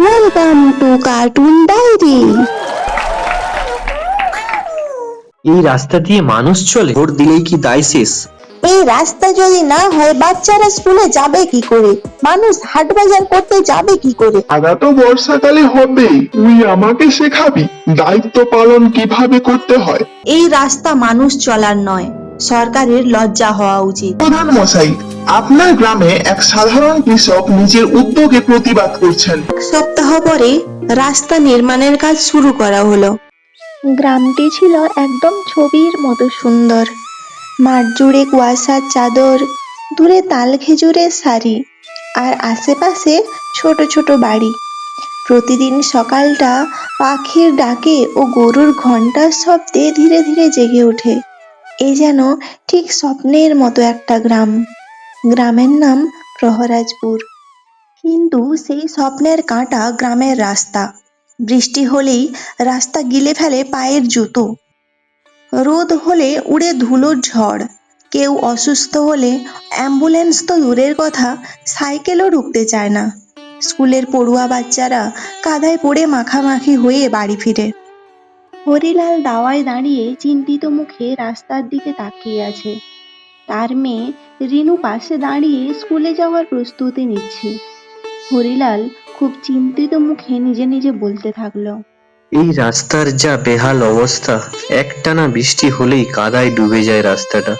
Welcome to cartoon diary এই রাস্তা দিয়ে মানুষ চলে ভোট দিলেই কি দায় শেষ? এই রাস্তা যদি না হয় বাচ্চারা স্কুলে যাবে কি করে? মানুষ হাট বাজার করতে যাবে কি করে? আদা তো বর্ষাকালে হবে তুই আমাকে শেখাবি দায়িত্ব পালন কীভাবে করতে হয়? এই রাস্তা মানুষ চলার নয় সরকারের লজ্জা হওয়া উচিত। প্রধান মশাই আপনার গ্রামে এক সাধারণ কৃষক নিজের উদ্যোগে প্রতিবাদ করছেন। এক সপ্তাহ পরে রাস্তা নির্মাণের কাজ শুরু করা হলো। গ্রামটি ছিল একদম ছবির মতো সুন্দর। মাঠ জুড়ে কুয়াশার চাদর দূরে তাল খেজুরের সারি আর আশেপাশে ছোট ছোট বাড়ি। প্রতিদিন সকালটা পাখির ডাকে ও গরুর ঘণ্টার শব্দে ধীরে ধীরে জেগে ওঠে। এ যেন ঠিক স্বপ্নের মতো একটা গ্রাম। গ্রামের নাম প্রহরাজপুর। কিন্তু সেই স্বপ্নের কাঁটা গ্রামের রাস্তা। বৃষ্টি হলেই রাস্তা গিলে ফেলে পায়ের জুতো। রোদ হলে উড়ে ধুলোর ঝড়। কেউ অসুস্থ হলে অ্যাম্বুলেন্স তো দূরের কথা, সাইকেলও ঢুকতে চায় না। স্কুলের পড়ুয়া বাচ্চারা কাদায় পড়ে মাখামাখি হয়ে বাড়ি ফিরে। হরিলাল দাওয়ায় দাঁড়িয়ে চিন্তিত মুখে রাস্তার দিকে তাকিয়ে আছে। তার মেয়ে রিনু পাশে দাঁড়িয়ে স্কুলে যাওয়ার প্রস্তুতি নিচ্ছে। হরিলাল খুব চিন্তিত মুখে নিজে নিজে বলতে থাকল এই রাস্তার যা বেহাল অবস্থা একটানা বৃষ্টি হলেই কাদায় ডুবে যায় রাস্তাটা।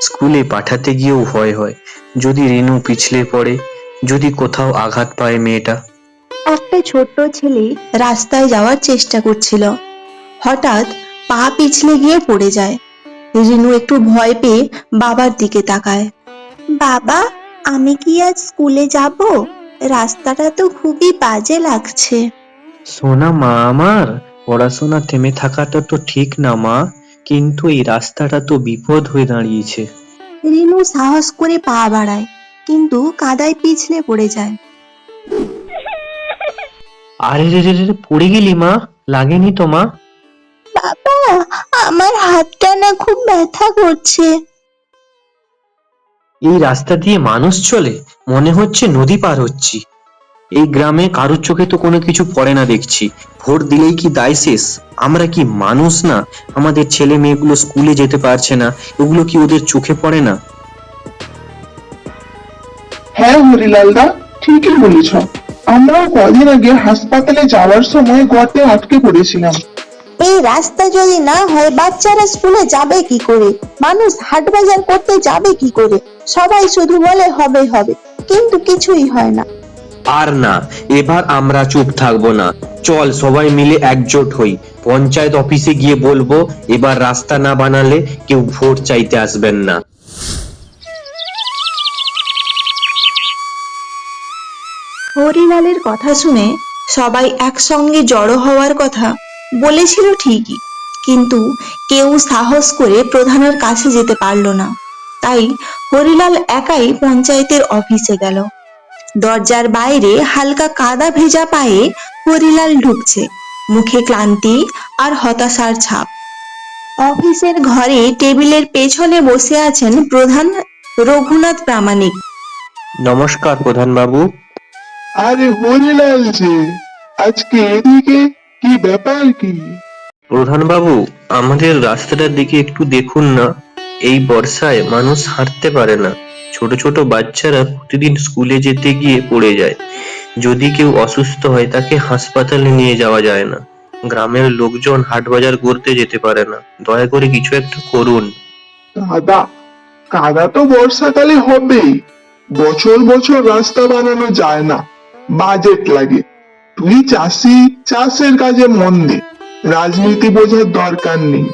স্কুলে পাঠাতে গিয়েও ভয় হয় যদি রেনু পিছলে পড়ে যদি কোথাও আঘাত পায় মেয়েটা। একটা ছোট্ট ছেলে রাস্তায় যাওয়ার চেষ্টা করছিল। হঠাৎ পা পিছলে গিয়ে পড়ে যায়। রিনু একটু ভয় পেয়ে বাবার দিকে তাকায়। বাবা আমি কি আজ স্কুলে যাব? রাস্তাটা তো খুবই বাজে লাগছে। সোনা মা আমার পড়াশোনা থেমে থাকাটা তো ঠিক না মা কিন্তু এই রাস্তাটা তো বিপদ হয়ে দাঁড়িয়েছে। রিনু সাহস করে পা বাড়ায় কিন্তু কাদায় পিছলে পড়ে যায়। আরে রে রে রে পড়ে গেলি মা লাগেনি তো মা। বাবা আমার হাতটা না খুব ব্যথা করছে। এই রাস্তা দিয়ে মানুষ চলে মনে হচ্ছে নদী পার হচ্ছি। এই গ্রামে কারোর চোখে তো কোনো কিছু পড়ে না দেখছি। ভোট দিলেই কি দায় শেষ? আমরা কি মানুষ না? আমাদের ছেলে মেয়েগুলো স্কুলে যেতে পারছে না এগুলো কি ওদের চোখে পড়ে না? হ্যাঁ হরিলালদা ঠিকই বলেছ। আমরাও কদিন আগে হাসপাতালে যাওয়ার সময় গর্তে আটকে পড়েছিলাম। এই রাস্তা যদি না হয় বাচ্চারা স্কুলে যাবে কি করে? মানুষ হাট বাজার করতে যাবে কি করে? সবাই শুধু বলে হবে হবে কিন্তু কিছুই হয় না। আর না এবার আমরা চুপ থাকব না। চল সবাই মিলে একজোট হই। পঞ্চায়েত অফিসে গিয়ে বলব এবার রাস্তা না বানালে কেউ ভোট চাইতে আসবেন না। হরিলালের কথা শুনে সবাই একসঙ্গে জড়ো হওয়ার কথা বলেছিল ঠিকই কিন্তু কেউ সাহস করে প্রধানের কাছে যেতে পারল না। তাই হরিলাল একাই পঞ্চায়েতের অফিসে গেল। দরজার বাইরে হালকা কাদা ভেজা পায়ে হরিলাল ঢুকছে। মুখে ক্লান্তি আর হতাশার ছাপ। অফিসের ঘরে টেবিলের পেছনে বসে আছেন প্রধান রঘুনাথ প্রামাণিক। নমস্কার প্রধান বাবু আরে হরিলাল যে আজকে এদিকে কি ব্যাপার কি? প্রধান বাবু আমাদের রাস্তাটার দিকে একটু দেখুন না। এই বর্ষায় মানুষ হাঁটতে পারে না। ছোট ছোট বাচ্চারা প্রতিদিন স্কুলে যেতে গিয়ে পড়ে যায়। যদি কেউ অসুস্থ হয় তাকে হাসপাতালে নিয়ে যাওয়া যায় না। গ্রামের লোকজন হাট বাজার করতে যেতে পারে না। দয়া করে কিছু একটা করুন। কাদা কাদা তো বর্ষাকালে হবেই। বছর বছর রাস্তা বানানো যায় না। বাজেট লাগে। তুই চাষি চাষের কাজে মন দে। রাজনীতি বোঝার দরকার নেই।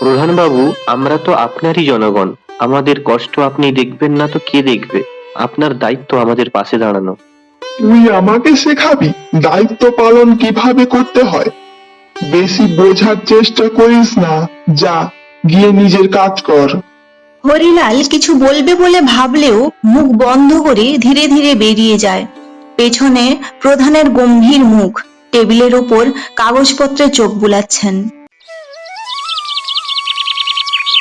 প্রধান বাবু আমরা তো আপনারই জনগণ। আমাদের কষ্ট আপনি দেখবেন না তো কে দেখবে? আপনার দায়িত্ব আমাদের পাশে দাঁড়ানো। তুই আমাকে শেখাবি দায়িত্ব পালন কীভাবে করতে হয়। বেশি বোঝার চেষ্টা করিস না যা গিয়ে নিজের কাজ কর। হরিলাল কিছু বলবে বলে ভাবলেও মুখ বন্ধ করে ধীরে ধীরে বেরিয়ে যায়। পেছনে প্রধানের গম্ভীর মুখ, টেবিলের উপর কাগজপত্রে চোখ বুলাচ্ছেন।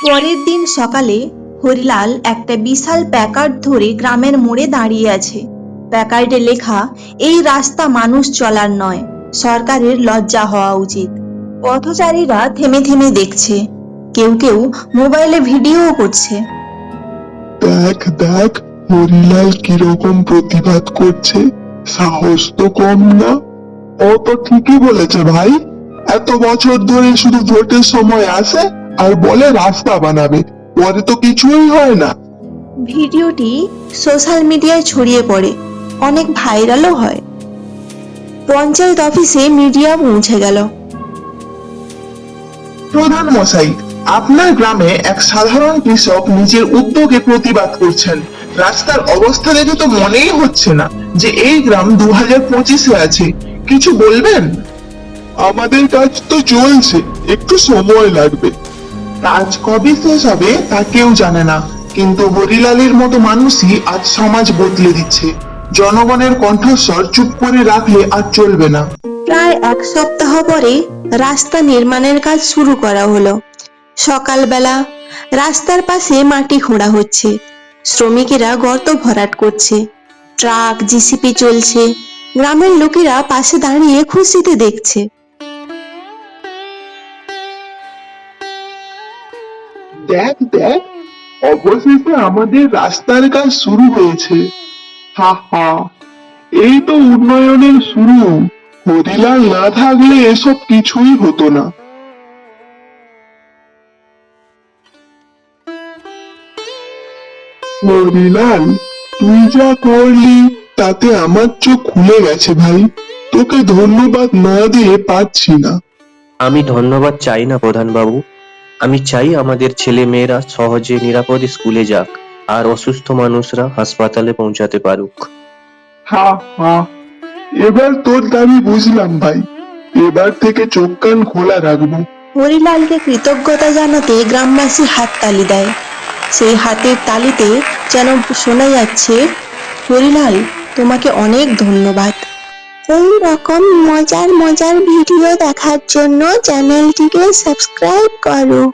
পরের দিন সকালে হরিলাল একটা বিশাল প্যাকার্ড ধরে গ্রামের মোড়ে দাঁড়িয়ে আছে। প্যাকার্ডে লেখা, এই রাস্তা মানুষ চলার নয়, সরকারের লজ্জা হওয়া উচিত। পথচারীরা থেমে থেমে দেখছে। কেউ কেউ মোবাইলে ভিডিও করছে। দেখ দেখ, হরিলাল কীরকম প্রতিবাদ করছে। সাহস তো কম না? ও তো ঠিকই বলেছে ভাই। এত বছর ধরে শুধু ভোটের সময় আসে আর বলে রাস্তা বানাবে। পরে তো কিছুই হয় না। ভিডিওটি সোশ্যাল মিডিয়ায় ছড়িয়ে পড়ে। অনেক ভাইরালও হয়। পঞ্চায়েত অফিসে মিডিয়া পৌঁছে গেল। প্রধান মশাই আপনার গ্রামে এক সাধারণ কৃষক নিজের উদ্যোগে প্রতিবাদ করছেন। রাস্তার অবস্থা দেখে তো মনেই হচ্ছে না। যে এই গ্রাম দু হাজার পঁচিশে আছে। কিছু বলবেন? আমাদের কাজ তো চলছে একটু সময় লাগবে। কাজ কবে শেষ হবে তা কেউ জানে না কিন্তু হরিলালের মতো মানুষই আজ সমাজ বদলে দিচ্ছে। জনগণের কণ্ঠস্বর চুপ করে রাখলে আর চলবে না। প্রায় এক সপ্তাহ পরে রাস্তা নির্মাণের কাজ শুরু করা হলো। সকালবেলা রাস্তার পাশে মাটি খোঁড়া হচ্ছে। শ্রমিকেরা গর্ত ভরাট করছে। ট্রাক, জিসিপি চলছে। গ্রামের লোকেরা পাশে দাঁড়িয়ে খুশিতে দেখছে। দেখ দেখ, অবশেষে আমাদের রাস্তার কাজ শুরু হয়েছে। হা হা, এই তো উন্নয়নের শুরু। হরিলাল না থাকলে এসব কিছুই হতো না। হরিলাল তুই যা করলি তাতে আমার চোখ খুলে গেছে ভাই। তোকে ধন্যবাদ না দিয়ে পাচ্ছি না। আমি ধন্যবাদ চাই না প্রধান বাবু আমি চাই আমাদের ছেলে মেয়েরা সহজে নিরাপদে স্কুলে যাক আর অসুস্থ মানুষরা হাসপাতালে পৌঁছাতে পারুক। হা হা। এবার তোর দাবি বুঝলাম ভাই। এবার থেকে চোখ কান খোলা রাখব। হরিলালকে কৃতজ্ঞতা জানাতে গ্রামবাসী হাততালি দেয়। সেই হাতের তালিতে যেন শোনা যাচ্ছে, হরিলাল, তোমাকে অনেক ধন্যবাদ। এই রকম মজার মজার ভিডিও দেখার জন্য চ্যানেলটিকে সাবস্ক্রাইব করো।